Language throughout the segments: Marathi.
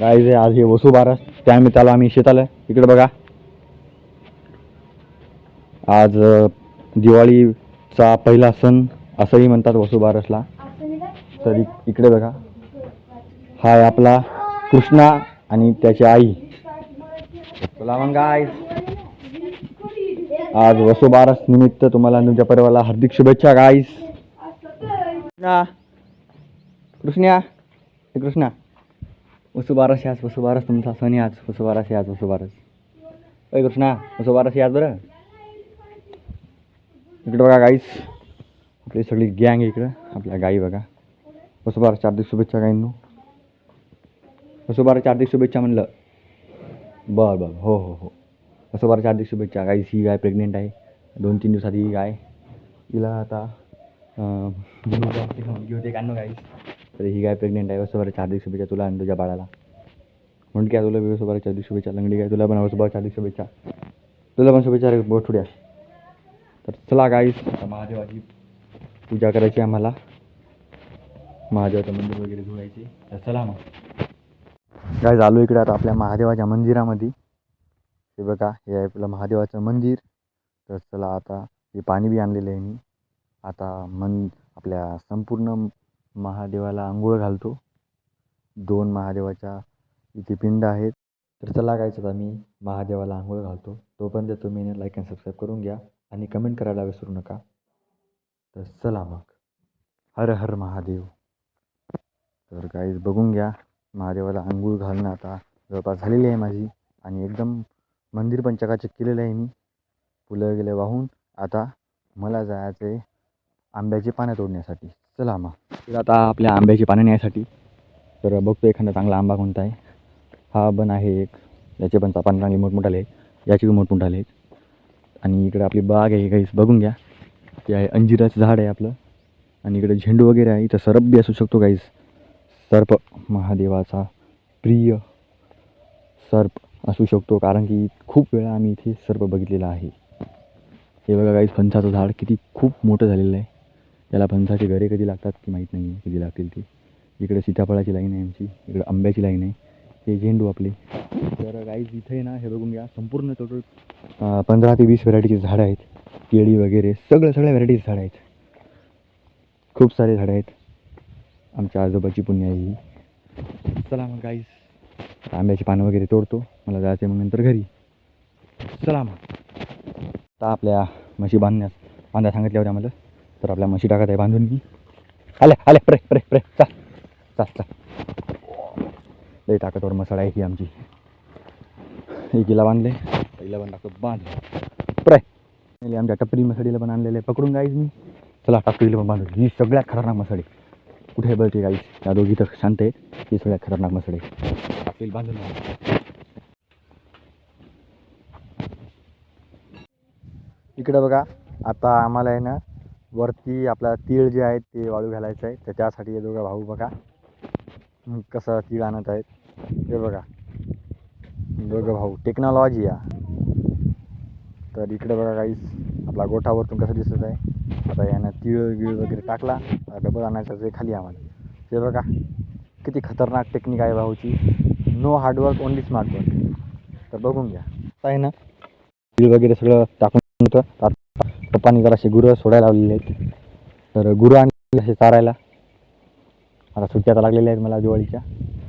गाईज आज हे वसू बारस त्यानिमित्ताला आम्ही शेताला इकडे बघा. आज दिवाळीचा पहिला सण असंही म्हणतात वसू बारसला तर इकडे बघा. हा आहे आपला कृष्णा आणि त्याची आई. चला मग गाईज आज वसू बारस निमित्त तुम्हाला तुमच्या परिवाराला हार्दिक शुभेच्छा गाईज कृष्णा. कृष्णा कृष्णा. वसुबारस याच आज वसुबारस तुमचा सण याच वसुबारस याच आज वसुबारस। अय कृष्णा वसुबारस याच बरं? इकडं बघा गाईच आपली सगळी गँग आहे इकडं. आपल्या गाई बघा. वसुबारसच्या हार्दिक शुभेच्छा गाईंनो. वसुबारसच्या हार्दिक शुभेच्छा म्हणलं. बरं बरं. हो हो हो. वसुबारसच्या हार्दिक शुभेच्छा. गाईस ही गाय प्रेग्नेंट आहे. दोन तीन दिवसात ही गाय तिला आता घेऊन मुलगी होते. का गाईस तर ही गाय प्रेग्नेंट आहे. वसुबारसच्या हार्दिक शुभेच्छा तुला आणि तुझ्या बाळाला. म्हणून काय तुला बी चार हार्दिक शुभेच्छा. लंगडी काय तुला पण वसुबारसच्या हार्दिक शुभेच्छा. तुला पण शुभेच्छा रे बोठुड्या तर चला गाईस आता महादेवाची पूजा करायची आम्हाला. महादेवाचं मंदिर वगैरे धुवायचे. तर चला मग. गाईज आलो इकडे आता आपल्या महादेवाच्या मंदिरामध्ये. हे बघा हे आहे आपलं महादेवाचं मंदिर. तर चला आता हे पाणी बी आणलेलं आहे मी आता मन आपल्या संपूर्ण महादेवाला आंघोळ घालतो. दोन महादेवाच्या इथे पिंड आहेत. तर चला काय आता मी महादेवाला आंघोळ घालतो. तोपर्यंत तुम्ही लाईक अँड सबस्क्राईब करून घ्या आणि कमेंट करायला विसरू नका. तर चला मग. हर हर महादेव. तर काहीच बघून घ्या. महादेवाला आंघोळ घालणं आता जवळपास झालेली आहे माझी आणि एकदम मंदिर पण चकाचक केलेलं आहे मी. फुलं गेले वाहून. आता मला जायचं आहे आंब्याची पानं तोडण्यासाठी. चला मग. तर आता आपल्या आंब्याची पानं न्यायसाठी. तर बघतो एखादा चांगला आंबा कोणता आहे. हा पण आहे एक. याचे पण पानं चांगले मोठमोठाले आहेत. याचे बी मोठमोठाले आहेत. आणि इकडे आपली बाग आहे काहीच बघून घ्या. ते आहे अंजिराचं झाड आहे आपलं. आणि इकडे झेंडू वगैरे आहे. इथं सरप बी असू शकतो काहीच. सर्प महादेवाचा प्रिय सर्प असू शकतो. कारण की खूप वेळा आम्ही इथे सर्प बघितलेला आहे. हे बघा काही फणसाचं झाड किती खूप मोठं झालेलं आहे. त्याला फणसाचे घरे कधी लागतात की माहीत नाही आहे कधी लागतील ते. इकडे सीताफळाची लाईन आहे आमची इकडं आंब्याची लाईन आहे. हे झेंडू आपले. तर गाईज इथे आहे ना हे बघून घ्या संपूर्ण टोटल पंधरा ते वीस व्हरायटीचे झाडं आहेत. केळी वगैरे सगळं सगळ्या व्हरायटीचे झाडं आहेत. खूप सारे झाडं आहेत. आमच्या आजोबाची पुण्य आहे ही. चला मग गाईज आंब्याची पानं वगैरे तोडतो. मला जायचं मग नंतर घरी. चला मग. आता आपल्या म्हशी बांधण्यास बांधा सांगितल्या होत्या मला तर आपल्या म्हशी टाकत आहे बांधून मी आल्या आल्या प्रे प्रे प्रे. चाल चाल चाल. लई ताकदवर मसाला आहे ही आमची. एकीला बांधले. पहिला पण टाकतो बांध प्रे. पहिले आमच्या टपरी मसाडीला पण आणलेले पकडून गाईज मी. चला टाकतो पण बांधून. ही सगळ्यात खतरनाक मसाळे कुठे बघते गाईज त्या दोघी तर शांत आहेत. ही सगळ्यात खतरनाक मसाळे टाकतील बांधून इकडं बघा आता आम्हाला आहे ना वरती आपला तीळ जे आहे ते वाळू घालायचं आहे. तर त्यासाठी हे दोघं भाऊ बघा. कसं तीळ आणत आहेत. हे बघा. दोघं भाऊ. टेक्नॉलॉजी या. तर इकडे बघा काहीच आपला गोठावरतून कसं दिसत आहे. आता यानं तीळ गिळ वगैरे टाकला. डबल आणायचं ते खाली आम्हाला. हे बघा. किती खतरनाक टेक्निक आहे भाऊची. No hard work only smart work तर बघून घ्या. काय आहे ना? तीळ वगैरे सगळं टाकून होतं आता पप्पांनी जरा असे गुरं सोडायला लावलेले आहेत. तर गुरं आणले असे चारायला. आता सुट्ट्या आता लागलेल्या आहेत मला दिवाळीच्या.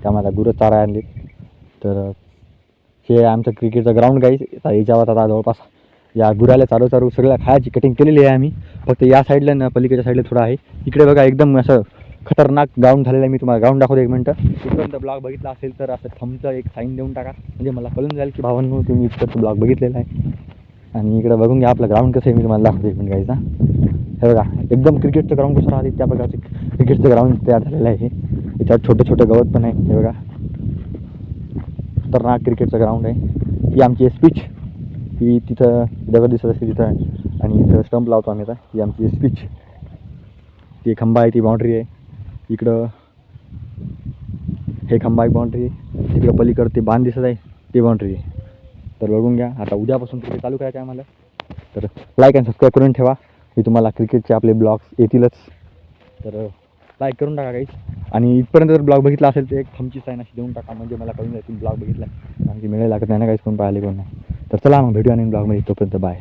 त्यामुळे आता गुरं चारा आणले तर हे आमचं क्रिकेटचं ग्राउंड गाईच आता याच्यावर आता जवळपास या गुराला चालू चारू सगळ्या खायची कटिंग केलेली आहे आम्ही. फक्त या साईडला ना पलीकडच्या साईडला थोडं आहे. इकडे बघा एकदम असं खतरनाक ग्राउंड झालेलं आहे. मी तुम्हाला ग्राउंड दाखवतो एक मिनटं. इथपर्यंत ब्लॉग बघितला असेल तर असं थमचं एक साईन देऊन टाका. म्हणजे मला कळून जाईल की भावांनो तुम्ही इथपर्यंत ब्लॉग बघितलेला आहे. आणि इकडं बघून घ्या आपलं ग्राउंड कसं आहे मी तुम्हाला दाखवतो एक मिनिट हे. बघा एकदम क्रिकेटचं ग्राउंड कसं राहते त्या प्रकारचं क्रिकेटचं ग्राउंड तयार झालेलं आहे. त्याच्यात छोटं छोटं गवत पण आहे हे बघा. खतरनाक क्रिकेटचं ग्राउंड आहे. ही आमची स्पीच ही तिथं दगड दिसत असते तिथं. आणि इथं स्टंप लावतो आम्ही आता. ही आमची स्पीच ती खंबा आहे ती बाउंड्री आहे. इकडं हे खंबा एक बाउंड्री आहे. तिकडं पलीकडं ते बांध दिसत आहे ती बाउंड्री आहे. तर बघून घ्या. आता उद्यापासून क्रिकेट चालू करायचं आहे आम्हाला. तर लाईक अँड सबस्क्राईब करून ठेवा. मी तुम्हाला क्रिकेटचे आपले ब्लॉग्स येतीलच. तर लाईक करून टाका काही आणि इथपर्यंत जर ब्लॉग बघितला असेल तर एक थमची साईन अशी देऊन टाका. म्हणजे मला कळून जाईल तुम्ही ब्लॉग बघितला कारण की मिळेल लागत नाही ना काहीच कोण पाहिले कोण नाही. तर चला मग भेटूया आणि ब्लॉगमध्ये तोपर्यंत बाय